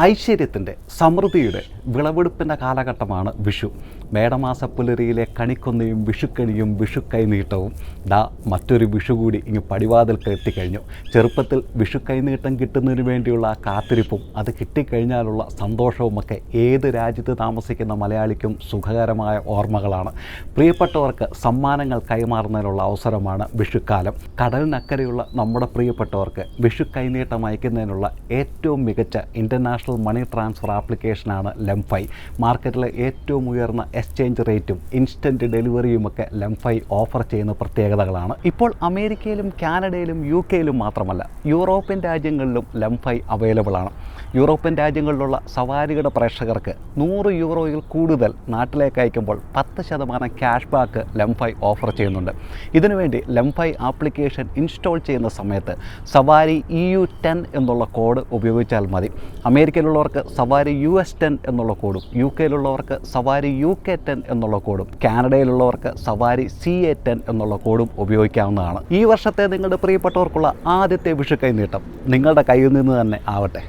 ഐശ്വര്യത്തിന്റെ സമൃദ്ധിയുടെ വിളവെടുപ്പിന്റെ കാലഘട്ടമാണ് വിഷു. മേടമാസ പുലരിയിലെ കണിക്കൊന്നയും വിഷുക്കണിയും വിഷുക്കൈനീട്ടവും ദാ മറ്റൊരു വിഷു കൂടി ഇങ്ങ് പടിവാതിൽക്ക് എത്തിക്കഴിഞ്ഞു. ചെറുപ്പത്തിൽ വിഷുക്കൈനീട്ടം കിട്ടുന്നതിന് വേണ്ടിയുള്ള ആ കാത്തിരിപ്പും അത് കിട്ടിക്കഴിഞ്ഞാലുള്ള സന്തോഷവുമൊക്കെ ഏത് രാജ്യത്ത് താമസിക്കുന്ന മലയാളിക്കും സുഖകരമായ ഓർമ്മകളാണ്. പ്രിയപ്പെട്ടവർക്ക് സമ്മാനങ്ങൾ കൈമാറുന്നതിനുള്ള അവസരമാണ് വിഷുക്കാലം. കടലിനക്കരെയുള്ള നമ്മുടെ പ്രിയപ്പെട്ടവർക്ക് വിഷു കൈനീട്ടം അയക്കുന്നതിനുള്ള ഏറ്റവും മികച്ച ഇന്റർനാഷണൽ മണി ട്രാൻസ്ഫർ ആപ്ലിക്കേഷനാണ് ലംഫൈ മാർക്കറ്റിലെ ഏറ്റവും ഉയർന്ന എക്സ്ചേഞ്ച് റേറ്റും ഇൻസ്റ്റന്റ് ഡെലിവറിയുമൊക്കെ ലംഫൈ ഓഫർ ചെയ്യുന്ന പ്രത്യേകതകളാണ്. ഇപ്പോൾ അമേരിക്കയിലും കാനഡയിലും യു കെയിലും മാത്രമല്ല യൂറോപ്യൻ രാജ്യങ്ങളിലും ലംഫൈ അവൈലബിൾ ആണ്. യൂറോപ്യൻ രാജ്യങ്ങളിലുള്ള സവാരിയുടെ പ്രേക്ഷകർക്ക് നൂറ് യൂറോയിൽ കൂടുതൽ നാട്ടിലേക്ക് അയക്കുമ്പോൾ പത്ത് ശതമാനം ക്യാഷ് ബാക്ക് ലംഫൈ ഓഫർ ചെയ്യുന്നുണ്ട്. ഇതിനുവേണ്ടി ലംഫൈ ആപ്ലിക്കേഷൻ ഇൻസ്റ്റാൾ ചെയ്യുന്ന സമയത്ത് സവാരി ഇ യു ടെൻ എന്നുള്ള കോഡ് ഉപയോഗിച്ചാൽ മതി. അമേരിക്കയിലുള്ളവർക്ക് സവാരി യു എസ് ടെൻ എന്നുള്ള കോഡും യു കെയിലുള്ളവർക്ക് സവാരി യു കെ ടെൻ എന്നുള്ള കോഡും കാനഡയിലുള്ളവർക്ക് സവാരി സി എ ടെൻ എന്നുള്ള കോഡും ഉപയോഗിക്കാവുന്നതാണ്. ഈ വർഷത്തെ നിങ്ങളുടെ പ്രിയപ്പെട്ടവർക്കുള്ള ആദ്യത്തെ വിഷു കൈനീട്ടം നിങ്ങളുടെ കയ്യിൽ നിന്ന് തന്നെ ആവട്ടെ.